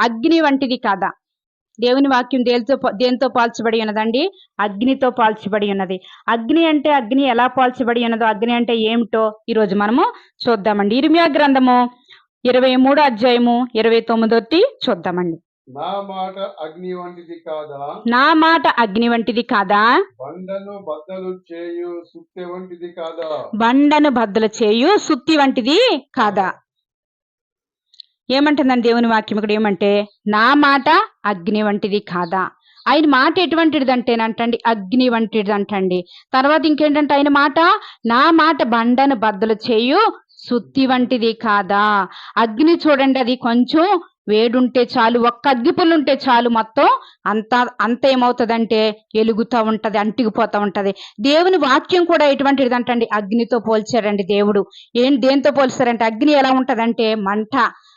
అగ్ని వంటిది కాదా? దేవుని వాక్యం దేనితో దేనితో పాల్చబడి ఉన్నదండి? అగ్నితో పాల్చబడి ఉన్నది. అగ్ని అంటే అగ్ని ఎలా పాల్చబడి ఉన్నదో అగ్ని అంటే ఏమిటో ఈరోజు మనము చూద్దామండి. ఇరిమియా గ్రంథము ఇరవై మూడో అధ్యాయము ఇరవై తొమ్మిదోటి చూద్దామండి. నా మాట అగ్ని వంటిది కాదా? నా మాట అగ్ని వంటిది కాదా? బండను బద్దలు చేయు సుత్తె వంటిది కాదా? బండను బద్దలు చేయు సుత్తి వంటిది కాదా? ఏమంటుందండి దేవుని వాక్యం ఇక్కడ ఏమంటే నా మాట అగ్ని వంటిది కాదా? ఆయన మాట ఎటువంటిది అంటేనంటండి అగ్ని వంటిది అంటండి తర్వాత ఇంకేంటంటే ఆయన మాట నా మాట బండను బద్దలు చేయు సుత్తి వంటిది కాదా? అగ్ని చూడండి అది కొంచెం వేడుంటే చాలు ఒక్క అగ్గి ఉంటే చాలు మొత్తం అంత అంత ఏమవుతుందంటే ఎలుగుతూ ఉంటది అంటికిపోతూ ఉంటది. దేవుని వాక్యం కూడా ఎటువంటిది అంటండి అగ్నితో పోల్చారండి దేవుడు. ఏం దేంతో పోల్చారంటే అగ్ని ఎలా ఉంటదంటే మంట.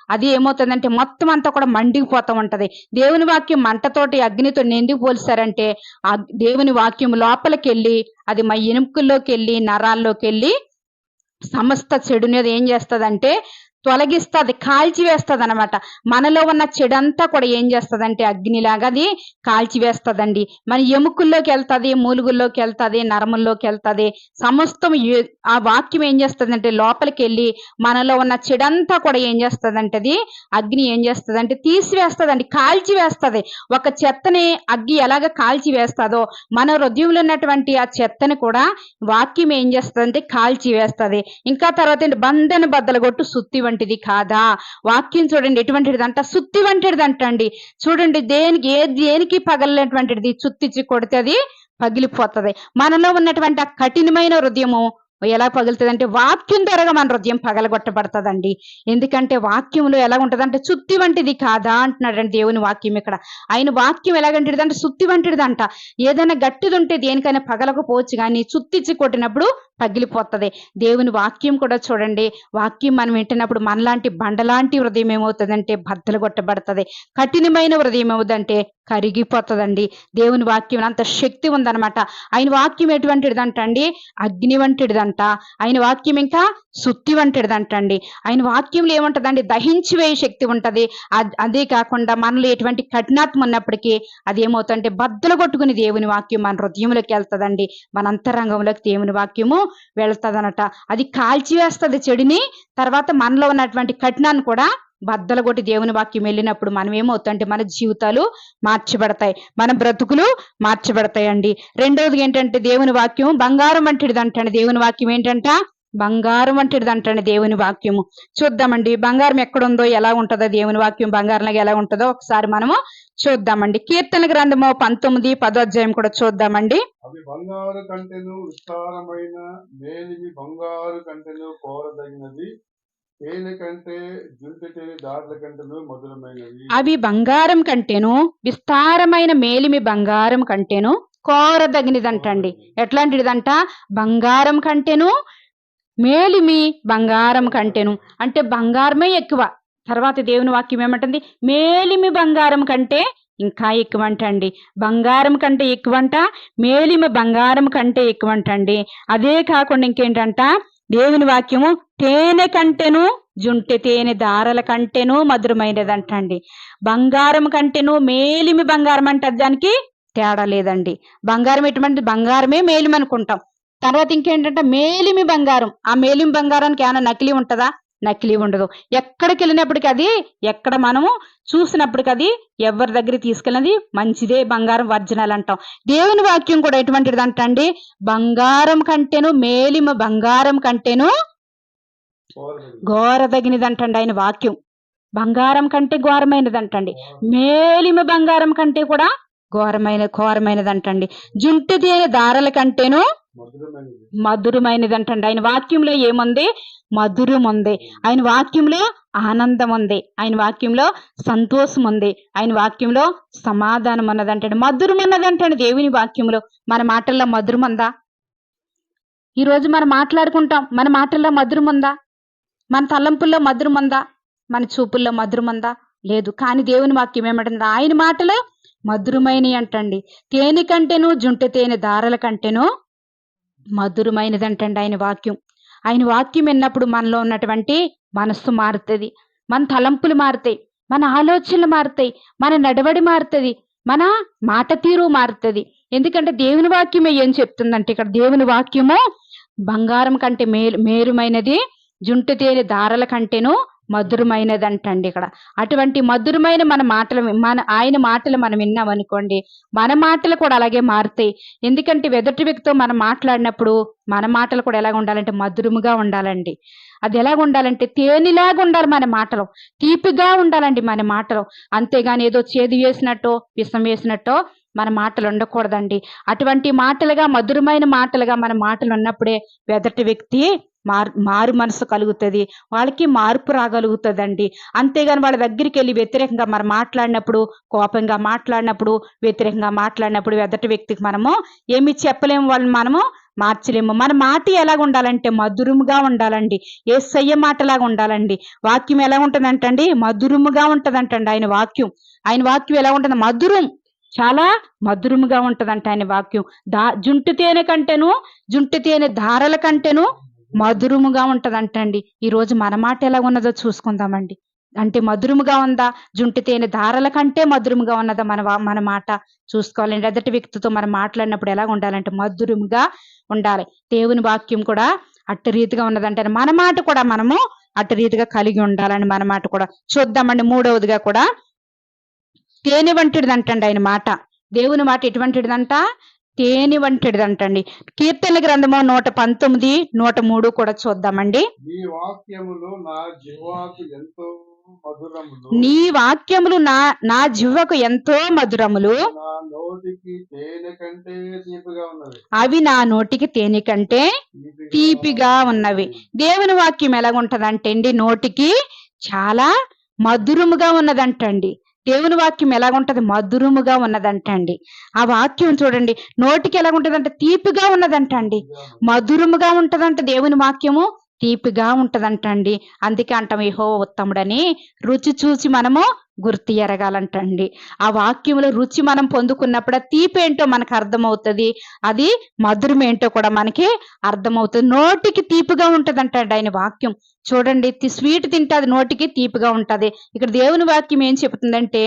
అది ఏమవుతుందంటే మొత్తం అంతా కూడా మండిపోతూ ఉంటది. దేవుని వాక్యం మంటతోటి అగ్నితో ఎందుకు పోల్చారంటే ఆ దేవుని వాక్యం లోపలికి వెళ్ళి అది మా ఎముకల్లోకి వెళ్ళి నరాల్లోకి వెళ్ళి సమస్త చెడునేది ఏం చేస్తదంటే తొలగిస్తుంది కాల్చివేస్తుంది అనమాట మనలో ఉన్న చెడంతా కూడా ఏం చేస్తదంటే అగ్నిలాగా అది కాల్చివేస్తుందండి. మన ఎముకల్లోకి వెళ్తుంది మూలుగుల్లోకి వెళ్తుంది నరముల్లోకి వెళ్తుంది సమస్తం ఆ వాక్యం ఏం చేస్తదంటే లోపలికి వెళ్ళి మనలో ఉన్న చెడంతా కూడా ఏం చేస్తదంటే అది అగ్ని ఏం చేస్తదంటే తీసివేస్తదండి కాల్చివేస్తుంది. ఒక చెత్తని అగ్గి ఎలాగ కాల్చివేస్తుందో మన హృదయంలో ఉన్నటువంటి ఆ చెత్తని కూడా వాక్యం ఏం చేస్తుందంటే కాల్చివేస్తుంది. ఇంకా తర్వాత బంధన బద్దలు కొట్టు సుత్తి వంటిది కాదా? వాక్యం చూడండి ఎటువంటిది అంట సుత్తి వంటిది అంటండి చూడండి దేనికి ఏ దేనికి పగలనటువంటిది? చుత్తిచ్చి కొడితే అది పగిలిపోతది. మనలో ఉన్నటువంటి ఆ కఠినమైన హృదయము ఎలా పగులుతుందంటే వాక్యం ద్వారా మన హృదయం పగలగొట్టబడుతుందండి. ఎందుకంటే వాక్యంలో ఎలా ఉంటదంటే సుత్తి వంటిది కాదా అంటున్నాడండి దేవుని వాక్యం ఇక్కడ. ఆయన వాక్యం ఎలాగంటిది అంటే సుత్తి వంటిది అంట ఏదైనా గట్టిది ఉంటే దేనికైనా పగలకపోవచ్చు కానీ చుత్తిచ్చి కొట్టినప్పుడు పగిలిపోతుంది. దేవుని వాక్యం కూడా చూడండి. వాక్యం మనం వింటున్నప్పుడు మనలాంటి బండలాంటి హృదయం ఏమవుతుందంటే బద్దలు కొట్టబడుతుంది కఠినమైన హృదయం ఏమవుతుందంటే కరిగిపోతుందండి. దేవుని వాక్యం అంత శక్తి ఉందన్నమాట. ఆయన వాక్యం ఎటువంటిదంట అండి అగ్ని వంటిదంట. ఆయన వాక్యం ఇంకా సుత్తి వంటిదంట అండి ఆయన వాక్యంలో ఏముంటదండి? దహించి వేయ శక్తి ఉంటది. అదే కాకుండా మనలో ఎటువంటి కఠినాత్మ ఉన్నప్పటికీ అది ఏమవుతుందంటే బద్దలు కొట్టుకుని దేవుని వాక్యం మన హృదయంలోకి వెళ్తుందండి. మన అంతరంగంలోకి దేవుని వాక్యము వెళ్తదనట. అది కాల్చివేస్తుంది చెడిని. తర్వాత మనలో ఉన్నటువంటి కఠినాన్ని కూడా బద్దల కొట్టి దేవుని వాక్యం వెళ్ళినప్పుడు మనం ఏమవుతుందంటే మన జీవితాలు మార్చబడతాయి. మన బ్రతుకులు మార్చబడతాయండి. రెండవది ఏంటంటే దేవుని వాక్యం బంగారం వంటిది అంటండి. దేవుని వాక్యం ఏంటంట? బంగారం వంటిది అంటండి దేవుని వాక్యము. చూద్దామండి బంగారం ఎక్కడుందో ఎలా ఉంటుందో దేవుని వాక్యం బంగారంలాగా ఎలా ఉంటుందో ఒకసారి మనము చూద్దామండి. కీర్తన గ్రంథము పంతొమ్మిది పదో అధ్యాయం కూడా చూద్దామండి. అవి బంగారు కంటెను విస్తారమైన మేలిమి బంగారు కంటెను కోరదగినది అవి బంగారం కంటేను విస్తారమైన మేలిమి బంగారం కంటేను కోరదగినదంటండి. ఎట్లాంటిదంట? బంగారం కంటేను మేలిమి బంగారం కంటేను. అంటే బంగారమే ఎక్కువ. తర్వాత దేవుని వాక్యం ఏమంటుంది? మేలిమి బంగారం కంటే ఇంకా ఎక్కువ అంటండి బంగారం కంటే ఎక్కువ అంట మేలిమి బంగారం కంటే ఎక్కువ అంటండి అదే కాకుండా ఇంకేంటంట? దేవుని వాక్యము తేనె కంటెను జుంటె తేనె దారల కంటెను మధురమైనదంటండి. బంగారం కంటెను మేలిమి బంగారం అంటే దానికి తేడా లేదండి. బంగారం ఎటువంటి బంగారమే మేలిమి అనుకుంటాం తర్వాత ఇంకేంటంటే మేలిమి బంగారం. ఆ మేలిమి బంగారానికి ఏమైనా నకిలీ ఉంటుందా? నకిలీ ఉండదు. ఎక్కడికి వెళ్ళినప్పటికీ అది ఎక్కడ మనము చూసినప్పటికీ అది ఎవరి దగ్గర తీసుకెళ్ళినది? మంచిదే బంగారం వర్జనాలు అంటాం. దేవుని వాక్యం కూడా ఎటువంటిది అంటండి బంగారం కంటేను మేలిమ బంగారం కంటేను ఘోరదగినదంటండి ఆయన వాక్యం. బంగారం కంటే ఘోరమైనదంటండి మేలిమ బంగారం కంటే కూడా ఘోరమైన ఘోరమైనది అంటండి జుంటి అయిన దారల కంటేను మధురమైనది అంటండి ఆయన వాక్యంలో ఏముంది? మధురం ఉంది ఆయన వాక్యంలో ఆనందం ఉంది ఆయన వాక్యంలో సంతోషం ఉంది ఆయన వాక్యంలో సమాధానం ఉన్నదంటండి మధురం ఉన్నదంటండి దేవుని వాక్యంలో. మన మాటల్లో మధురం ఉందా ఈరోజు మనం మాట్లాడుకుంటాం. మన మాటల్లో మధురం ఉందా మన తలంపుల్లో మధురం ఉందా మన చూపుల్లో మధురం ఉందా లేదు. కానీ దేవుని వాక్యం ఏమంటుంది? ఆయన మాటలు మధురమైనవి అంటండి. తేనె కంటేను జుంట తేనె దారల కంటేను మధురమైనదంటండి ఆయన వాక్యం. ఆయన వాక్యం విన్నప్పుడు మనలో ఉన్నటువంటి మనస్సు మారుతుంది. మన తలంపులు మారుతాయి. మన ఆలోచనలు మారుతాయి. మన నడవడి మారుతుంది. మన మాట తీరు మారుతుంది. ఎందుకంటే దేవుని వాక్యమే ఏం చెప్తుందంటే ఇక్కడ దేవుని వాక్యము బంగారం కంటే మేలు మేలుమైనది జుంటు తేనె దారల కంటేను మధురమైనది అంటండి ఇక్కడ. అటువంటి మధురమైన మన మాటలు మన ఆయన మాటలు మనం విన్నామనుకోండి మన మాటలు కూడా అలాగే మారుతాయి. ఎందుకంటే ఎదుటి వ్యక్తితో మనం మాట్లాడినప్పుడు మన మాటలు కూడా ఎలాగ ఉండాలంటే మధురముగా ఉండాలండి. అది ఎలాగ ఉండాలంటే తేనెలాగా ఉండాలి మన మాటలు. తీపిగా ఉండాలండి మన మాటలు. అంతేగాని ఏదో చేదు వేసినట్టో విషం వేసినట్టో మన మాటలు ఉండకూడదండి. అటువంటి మాటలుగా మధురమైన మాటలుగా మన మాటలు ఉన్నప్పుడే ఎదటి వ్యక్తి మారు మారు మనసు కలుగుతుంది. వాళ్ళకి మార్పు రాగలుగుతుందండి. అంతేగాని వాళ్ళ దగ్గరికి వెళ్ళి వ్యతిరేకంగా మనం మాట్లాడినప్పుడు కోపంగా మాట్లాడినప్పుడు వ్యతిరేకంగా మాట్లాడినప్పుడు ఎదటి వ్యక్తికి మనము ఏమి చెప్పలేము వాళ్ళని మనము మార్చలేము. మన మాట ఎలాగ ఉండాలంటే మధురముగా ఉండాలండి. ఏ సయ్య మాటలాగా ఉండాలండి. వాక్యం ఎలా ఉంటుందంటండి? మధురముగా ఉంటుందంటండి ఆయన వాక్యం. ఆయన వాక్యం ఎలా ఉంటుంది? మధురం. చాలా మధురముగా ఉంటుందంట ఆయన వాక్యం. దా జుంటు తేనె కంటేను జుంటు తేనె ధారల కంటేను మధురముగా ఉంటదంటండి. ఈ రోజు మన మాట ఎలా ఉన్నదో చూసుకుందామండి. అంటే మధురముగా ఉందా? జుంటి తేనె ధారల కంటే మధురముగా ఉన్నదా మన మన మాట? చూసుకోవాలండి. ఎదటి వ్యక్తితో మనం మాట్లాడినప్పుడు ఎలా ఉండాలంటే మధురముగా ఉండాలి. దేవుని వాక్యం కూడా అట్టు రీతిగా ఉన్నదంటే మన మాట కూడా మనము అటు రీతిగా కలిగి ఉండాలని మన మాట కూడా. చూద్దామండి మూడవదిగా కూడా. తేనె వంటిదంటండి ఆయన మాట. దేవుని మాట ఎటువంటిదంట? తేనె వంటిదంటండి. కీర్తన గ్రంథము నూట పంతొమ్మిది నూట మూడు కూడా చూద్దామండి. నీ వాక్యములు నా నీ జివ్వకు ఎంతో మధురములు. అవి నా నోటికి తేనె కంటే తీపిగా ఉన్నవి. దేవుని వాక్యం ఎలాగుంటదంటే అండి నోటికి చాలా మధురముగా ఉన్నదంటండి. దేవుని వాక్యం ఎలాగుంటది? మధురముగా ఉన్నదంటండి. ఆ వాక్యం చూడండి నోటికి ఎలాగుంటదంటే తీపిగా ఉన్నదంటండి. మధురముగా ఉంటదంట దేవుని వాక్యము. తీపిగా ఉంటదంటండి. అందుకే అంటాం ఏహో ఉత్తముడని రుచి చూసి మనము గుర్తు ఎరగాలంటండి. ఆ వాక్యంలో రుచి మనం పొందుకున్నప్పుడు తీపి ఏంటో మనకు అర్థమవుతుంది. అది మధురం ఏంటో కూడా మనకి అర్థమవుతుంది. నోటికి తీపిగా ఉంటదంటండి ఆయన వాక్యం. చూడండి స్వీట్ తింటే అది నోటికి తీపిగా ఉంటది. ఇక్కడ దేవుని వాక్యం ఏం చెబుతుందంటే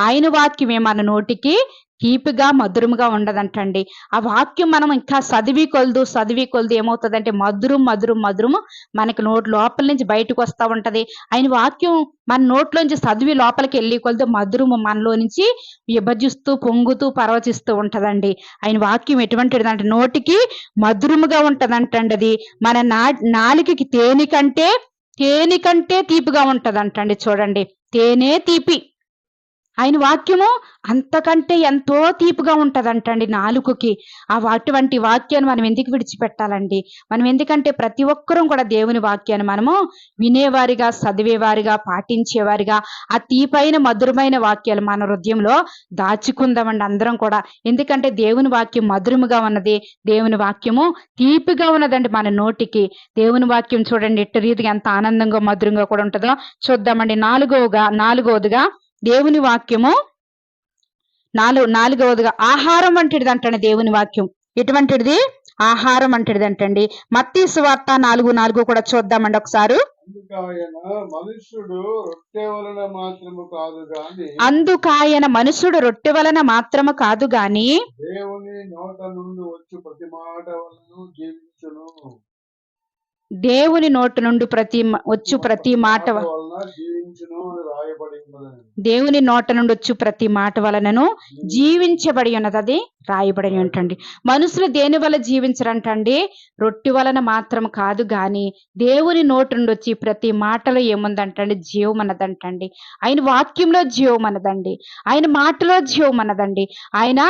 ఆయన వాక్యమే మన నోటికి తీపిగా మధురముగా ఉండదంటండి. ఆ వాక్యం మనం ఇంకా చదివి కొలదు చదివి కొలదు ఏమవుతుందంటే మధురం మధురం మధురము మనకి నోటి లోపల నుంచి బయటకు వస్తూ ఉంటది. ఆయన వాక్యం మన నోట్లోంచి చదివి లోపలికి వెళ్ళి కొలదు మధురము మనలో నుంచి విభజిస్తూ పొంగుతూ పరవచిస్తూ ఉంటదండి. ఆయన వాక్యం ఎటువంటిది అంటే నోటికి మధురముగా ఉంటదంటండి అది. మన నా నాలుకకి తేనె కంటే తేనె కంటే తీపిగా ఉంటదంటండి చూడండి. తేనె తీపి. ఆయన వాక్యము అంతకంటే ఎంతో తీపిగా ఉంటదంటండి నాలుగుకి ఆ అటువంటి వాక్యాన్ని మనం ఎందుకు విడిచిపెట్టాలండి? మనం ఎందుకంటే ప్రతి ఒక్కరూ కూడా దేవుని వాక్యాన్ని మనము వినేవారిగా చదివేవారిగా పాటించేవారిగా ఆ తీపైన మధురమైన వాక్యాలు మన హృదయంలో దాచుకుందామండి అందరం కూడా. ఎందుకంటే దేవుని వాక్యం మధురముగా ఉన్నది. దేవుని వాక్యము తీపిగా ఉన్నదండి మన నోటికి. దేవుని వాక్యం చూడండి ఎట్టు రీతిగా ఎంత ఆనందంగా మధురంగా కూడా ఉంటుందో చూద్దామండి. నాలుగవగా నాలుగవదిగా దేవుని వాక్యము నాలుగు నాలుగవదిగా ఆహారం వంటిది అంటండి దేవుని వాక్యం. ఎటువంటిది? ఆహారం వంటిది అంటండి మత్తీ సువార్త నాలుగు నాలుగు కూడా చూద్దామండి ఒకసారి. అందుకాయన మనుషుడు రొట్టె వలన మాత్రము కాదు గాని దేవుని నోట నుండి వచ్చు ప్రతి మాట వలన జీవించును. దేవుని నోటి నుండి ప్రతి వచ్చు ప్రతి మాట జీవించును దేవుని నోట నుండి వచ్చు ప్రతి మాట వలనను జీవించబడి ఉన్నది అది రాయబడి ఉంటండి. మనుషులు దేని వల్ల జీవించరంటండి? రొట్టె వలన మాత్రం కాదు గాని దేవుని నోటి నుండి వచ్చి ప్రతి మాటలో ఏముందంటండి? జీవం అన్నదంటండి ఆయన వాక్యంలో జీవం అన్నదండి ఆయన మాటలో జీవం అన్నదండి ఆయన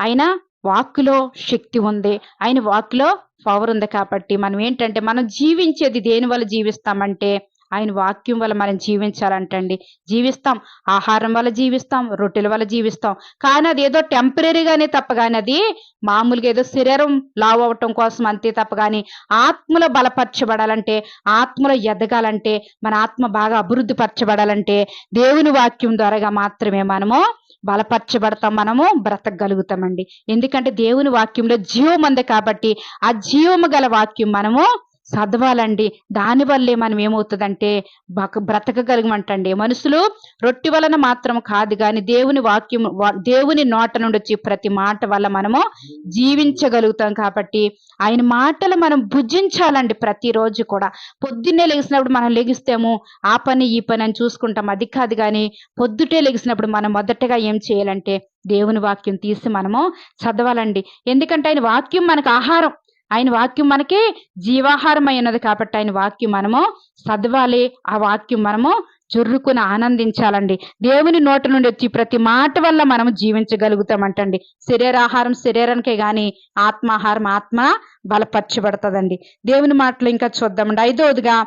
ఆయన వాక్కులో శక్తి ఉంది. ఆయన వాక్కులో పవర్ ఉంది కాబట్టి మనం ఏంటంటే మనం జీవించేది దేని వల్ల జీవిస్తామంటే ఆయన వాక్యం వల్ల మనం జీవించాలంటండి. జీవిస్తాం. ఆహారం వల్ల జీవిస్తాం. రొట్టెల వల్ల జీవిస్తాం. కానీ అది ఏదో టెంపరీగానే తప్ప కానీ అది మామూలుగా ఏదో శరీరం లావ్ అవ్వటం కోసం అంతే తప్ప కానీ ఆత్మలో బలపరచబడాలంటే ఆత్మలో ఎదగాలంటే మన ఆత్మ బాగా అభివృద్ధి పరచబడాలంటే దేవుని వాక్యం ద్వారాగా మాత్రమే మనము బలపరచబడతాం మనము బ్రతకగలుగుతామండి. ఎందుకంటే దేవుని వాక్యంలో జీవం ఉంది కాబట్టి ఆ జీవము గల వాక్యం మనము చదవాలండి దానివల్లే మనం ఏమవుతుందంటే బక బ్రతకగలగమంటండి. మనుషులు రొట్టి వలన మాత్రం కాదు కానీ దేవుని వాక్యం దేవుని నోట నుండి వచ్చి ప్రతి మాట వల్ల మనము జీవించగలుగుతాం కాబట్టి ఆయన మాటలు మనం భుజించాలండి ప్రతిరోజు కూడా. పొద్దున్నే లెగిసినప్పుడు మనం లెగిస్తాము ఆ పని ఈ పని అని చూసుకుంటాం. అది కాదు కానీ పొద్దుటే లెగిసినప్పుడు మనం మొదటగా ఏం చేయాలంటే దేవుని వాక్యం తీసి మనము చదవాలండి. ఎందుకంటే ఆయన వాక్యం మనకు ఆహారం. ఆయన వాక్యం మనకి జీవాహారం అయినది కాబట్టి ఆయన వాక్యం మనము చదవాలి. ఆ వాక్యం మనము జొర్రుకుని ఆనందించాలండి. దేవుని నోటి నుండి వచ్చి ప్రతి మాట వల్ల మనం జీవించగలుగుతామంటండి. శరీరాహారం శరీరానికే కానీ ఆత్మాహారం ఆత్మ బలపరచబడుతుందండి. దేవుని మాటలు ఇంకా చూద్దామండి. ఐదవదిగా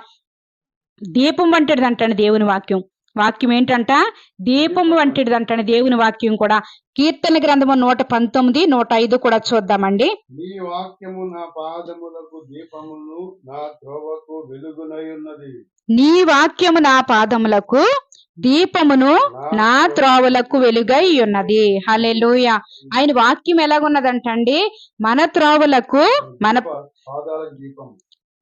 దీపం వంటిది అంటండి దేవుని వాక్యం. వాక్యం ఏంటంట? దీపం వంటిది అంటండి దేవుని వాక్యం కూడా. కీర్తన గ్రంథము నూట పంతొమ్మిది నూట ఐదు కూడా చూద్దామండి. నీ వాక్యము నా పాదములకు దీపమును నా త్రోవకు వెలుగునై ఉన్నది నీ వాక్యము నా పాదములకు దీపమును నా త్రోవలకు వెలుగై ఉన్నది హల్లెలూయా. ఆయన వాక్యం ఎలాగున్నదంటండి? మన త్రోవలకు మన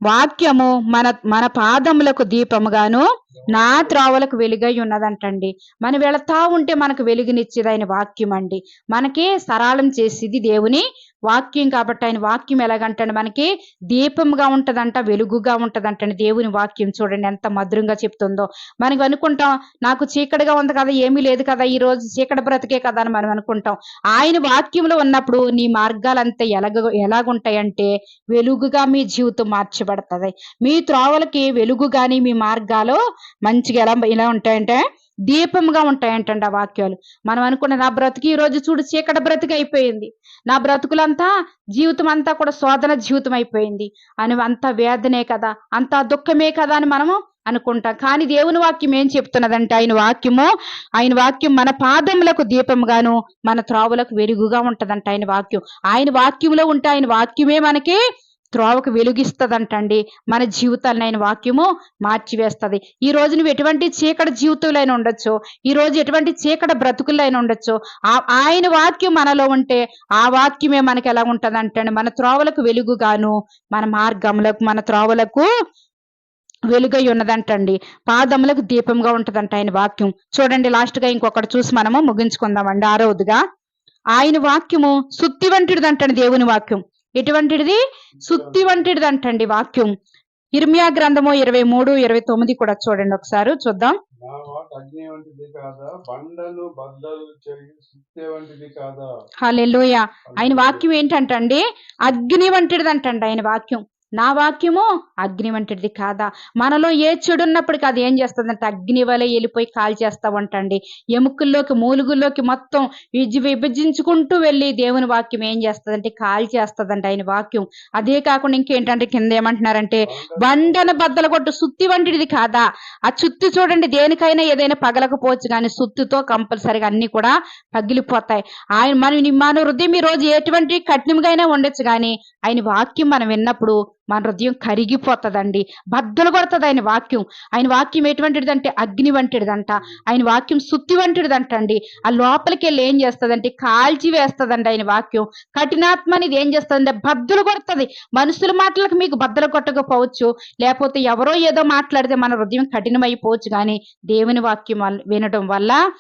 వాక్యము మన మన పాదములకు దీపముగాను నా త్రోవలకు వెలుగై ఉన్నదంటండి. మనం వెళతా ఉంటే మనకు వెలుగునిచ్చేది ఆయన వాక్యం అండి మనకి సరళం చేసేది దేవుని వాక్యం కాబట్టి ఆయన వాక్యం ఎలాగంటండి మనకి? దీపంగా ఉంటదంట వెలుగుగా ఉంటదంటండి దేవుని వాక్యం చూడండి ఎంత మధురంగా చెప్తుందో. మనకు అనుకుంటాం నాకు చీకటిగా ఉంది కదా ఏమీ లేదు కదా ఈ రోజు చీకటి బ్రతికే కదా అని మనం అనుకుంటాం. ఆయన వాక్యంలో ఉన్నప్పుడు నీ మార్గాలంతా ఎలాగ ఎలాగుంటాయంటే వెలుగుగా మీ జీవితం మార్చబడుతుంది. మీ త్రోవలకి వెలుగు కానీ మీ మార్గాలు మంచిగా ఎలా ఎలా ఉంటాయంటే దీపంగా ఉంటాయంటండి ఆ వాక్యాలు. మనం అనుకున్న నా బ్రతుకు ఈ రోజు చూడు చీకటి బ్రతుకు అయిపోయింది. నా బ్రతుకులంతా జీవితం అంతా కూడా శోధన జీవితం అయిపోయింది. అని అంత వేదనే కదా అంత దుఃఖమే కదా అని మనము అనుకుంటాం. కానీ దేవుని వాక్యం ఏం చెప్తున్నదంటే ఆయన వాక్యము ఆయన వాక్యం మన పాదములకు దీపంగాను మన త్రావులకు వెలుగుగా ఉంటదంట ఆయన వాక్యం. ఆయన వాక్యంలో ఉంటే ఆయన వాక్యమే మనకి త్రోవకు వెలుగిస్తుందంటండి. మన జీవితాలనైన ఆయన వాక్యము మార్చివేస్తుంది. ఈ రోజు నువ్వు ఎటువంటి చీకటి జీవితంలో ఉండొచ్చు. ఈ రోజు ఎటువంటి చీకటి బ్రతుకుల్లో ఉండొచ్చు. ఆ ఆయన వాక్యం మనలో ఉంటే ఆ వాక్యమే మనకి ఎలా ఉంటదంటే మన త్రోవలకు వెలుగుగాను మన మార్గములకు మన త్రోవలకు వెలుగై ఉన్నదంటండి. పాదములకు దీపంగా ఉంటదంట ఆయన వాక్యం. చూడండి లాస్ట్గా ఇంకొకటి చూసి మనము ముగించుకుందామండి. ఆరోదుగా ఆయన వాక్యము సుత్తి వంటిదంటండి దేవుని వాక్యం. ఎటువంటిది? సుత్తి వంటిదంటండి వాక్యం. ఇర్మియా గ్రంథము ఇరవై మూడు ఇరవై తొమ్మిది కూడా చూడండి ఒకసారి చూద్దాం. వంటిది వంటిది హల్లెలూయా. ఆయన వాక్యం ఏంటంటండి? అగ్ని వంటిదంటండి ఆయన వాక్యం. నా వాక్యము అగ్ని వంటిది కాదా? మనలో ఏ చెడు ఉన్నప్పటికీ అది ఏం చేస్తుందంటే అగ్ని వలె వెళ్ళిపోయి కాల్ చేస్తావంటండి ఎముకల్లోకి మూలుగుల్లోకి మొత్తం విజి విభజించుకుంటూ వెళ్ళి దేవుని వాక్యం ఏం చేస్తుందంటే కాల్ చేస్తుందంట ఆయన వాక్యం. అదే కాకుండా ఇంకేంటంటే కింద ఏమంటున్నారంటే బండన బద్దలు. కొట్టు సుత్తి వంటిది కాదా? ఆ చుత్తు చూడండి దేనికైనా ఏదైనా పగలకపోవచ్చు కానీ సుత్తుతో కంపల్సరిగా అన్ని కూడా పగిలిపోతాయి. ఆయన మన మన హృదయం ఈ రోజు ఎటువంటి కఠినంగా అయినా ఉండొచ్చు కానీ ఆయన వాక్యం మనం విన్నప్పుడు మన హృదయం కరిగిపోతుందండి. బద్దలు కొడుతుంది ఆయన వాక్యం. ఆయన వాక్యం ఎటువంటిదంటే అగ్ని వంటిదంట. ఆయన వాక్యం సుత్తి వంటిదంటండి. ఆ లోపలికి వెళ్ళి ఏం చేస్తుందంటే కాల్చి వేస్తుందండి ఆయన వాక్యం. కఠినాత్మ అనేది ఏం చేస్తుందంటే బద్దలు కొడుతుంది. మనుషుల మాటలకు మీకు బద్దలు కొట్టకపోవచ్చు. లేకపోతే ఎవరో ఏదో మాట్లాడితే మన హృదయం కఠినమైపోవచ్చు. కానీ దేవుని వాక్యం వల్ల- వినడం వల్ల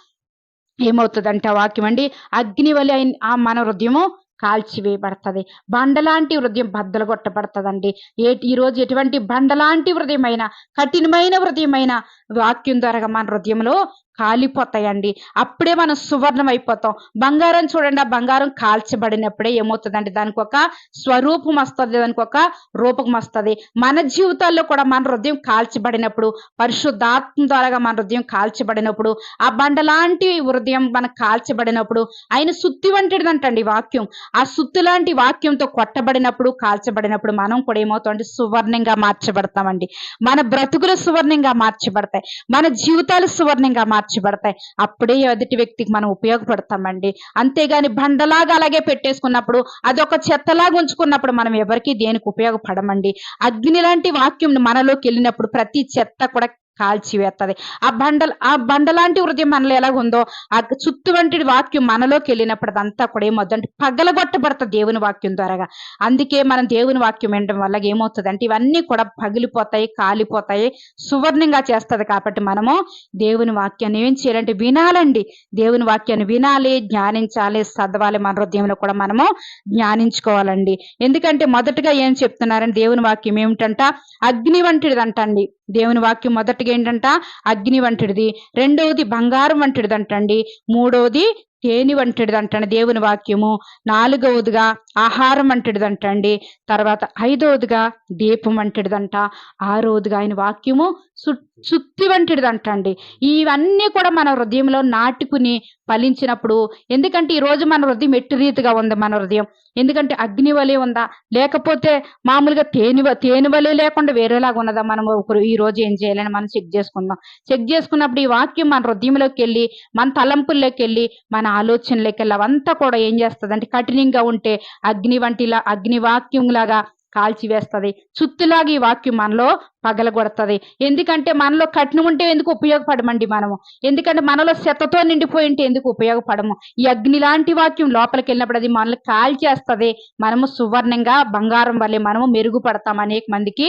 ఏమవుతుందంటే ఆ వాక్యం అండి అగ్ని వల్ల ఆ మన హృదయము కాల్చివేయబడుతుంది. బండలాంటి హృదయం బద్దలు కొట్టబడుతుందండి ఏ ఈ రోజు ఎటువంటి బండలాంటి హృదయమైన కఠినమైన హృదయమైన వాక్యం ద్వారా మన హృదయంలో కాలిపోతాయండి. అప్పుడే మనం సువర్ణం అయిపోతాం బంగారం చూడండి ఆ బంగారం కాల్చబడినప్పుడే ఏమవుతుందండి? దానికి ఒక స్వరూపం వస్తుంది దానికి ఒక రూపం వస్తుంది. మన జీవితాల్లో కూడా మన హృదయం కాల్చబడినప్పుడు పరిశుద్ధాత్మ ద్వారా మన హృదయం కాల్చబడినప్పుడు ఆ బండలాంటి హృదయం మనకు కాల్చబడినప్పుడు ఆయన సుత్తి వంటిదంటండి వాక్యం. ఆ సుత్తు లాంటి వాక్యంతో కొట్టబడినప్పుడు కాల్చబడినప్పుడు మనం కూడా ఏమవుతామంటే సువర్ణంగా మార్చబడతామండి. మన బ్రతుకులు సువర్ణంగా మార్చబడతాయి. మన జీవితాలు సువర్ణంగా మార్చబడతాయి. అప్పుడే ఎదుటి వ్యక్తికి మనం ఉపయోగపడతామండి. అంతేగాని బండలాగా అలాగే పెట్టేసుకున్నప్పుడు అదొక చెత్తలాగా ఉంచుకున్నప్పుడు మనం ఎవరికి దేనికి ఉపయోగపడమండి? అగ్ని లాంటి వాక్యం మనలోకి వెళ్ళినప్పుడు ప్రతి చెత్త కూడా కాల్చివేస్తుంది ఆ బండల ఆ బండలాంటి హృదయం మనలో ఎలాగుందో ఆ చుత్తు వంటి వాక్యం మనలోకి వెళ్ళినప్పుడు అదంతా కూడా ఏమవుతుందంటే పగలగొట్టబడుతుంది దేవుని వాక్యం ద్వారాగా. అందుకే మనం దేవుని వాక్యం వినడం వల్ల ఏమవుతుంది అంటే ఇవన్నీ కూడా పగిలిపోతాయి కాలిపోతాయి సువర్ణంగా చేస్తుంది కాబట్టి మనము దేవుని వాక్యాన్ని ఏం చేయాలంటే వినాలండి. దేవుని వాక్యాన్ని వినాలి జ్ఞానించాలి చదవాలి మన హృదయంలో కూడా మనము జ్ఞానించుకోవాలండి ఎందుకంటే మొదటగా ఏం చెప్తున్నారంటే దేవుని వాక్యం ఏమిటంట? అగ్ని వంటిది అంటండి దేవుని వాక్యం మొదటిగా ఏంటంట? అగ్ని వంటిది. రెండవది బంగారం వంటిది అంటండి. మూడవది తేని వంటిది అంటండి దేవుని వాక్యము. నాలుగవదిగా ఆహారం వంటిది అండి. తర్వాత ఐదవదిగా దీపం వంటిదంట ఆరవదిగా ఆయన వాక్యము సు- సుత్తి వంటిదంట అండి. ఇవన్నీ కూడా మన హృదయంలో నాటుకుని ఫలించినప్పుడు ఎందుకంటే ఈ రోజు మన హృదయం ఎట్టి రీతిగా ఉంది మన హృదయం? ఎందుకంటే అగ్ని వలె ఉందా? లేకపోతే మామూలుగా తేని తేని వలె లేకుండా వేరేలాగా ఉన్నదా? మనం ఒకరు ఈ రోజు ఏం చేయాలని మనం చెక్ చేసుకుందాం. చెక్ చేసుకున్నప్పుడు ఈ వాక్యం మన హృదయంలోకి వెళ్ళి మన తలంపుల్లోకి వెళ్ళి మన ఆలోచనలోకి వెళ్ళి అవంతా కూడా ఏం చేస్తుంది అంటే కఠినంగా ఉంటే అగ్ని వంటిలా అగ్ని వాక్యం లాగా కాల్చివేస్తుంది. చుత్తులాగా ఈ వాక్యం మనలో పగలగొడుతుంది. ఎందుకంటే మనలో కఠినం ఉంటే ఎందుకు ఉపయోగపడమండి మనము? ఎందుకంటే మనలో శతతో నిండిపోయి ఉంటే ఎందుకు ఉపయోగపడము? ఈ అగ్ని లాంటి వాక్యం లోపలికి వెళ్ళినప్పుడు అది మనల్ని కాల్చేస్తుంది మనము సువర్ణంగా బంగారం వల్లే మనము మెరుగుపడతాం అనేక మందికి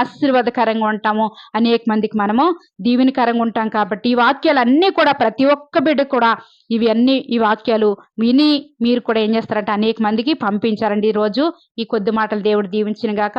ఆశీర్వాదకరంగా ఉంటాము. అనేక మందికి మనము దీవెనకరంగా ఉంటాం కాబట్టి ఈ వాక్యాలు అన్నీ కూడా ప్రతి ఒక్క బిడ్డ కూడా ఇవి అన్ని ఈ వాక్యాలు విని మీరు కూడా ఏం చేస్తారంటే అనేక మందికి పంపించారండి. ఈ రోజు ఈ కొద్ది మాటలు దేవుడు దీవించిన గాక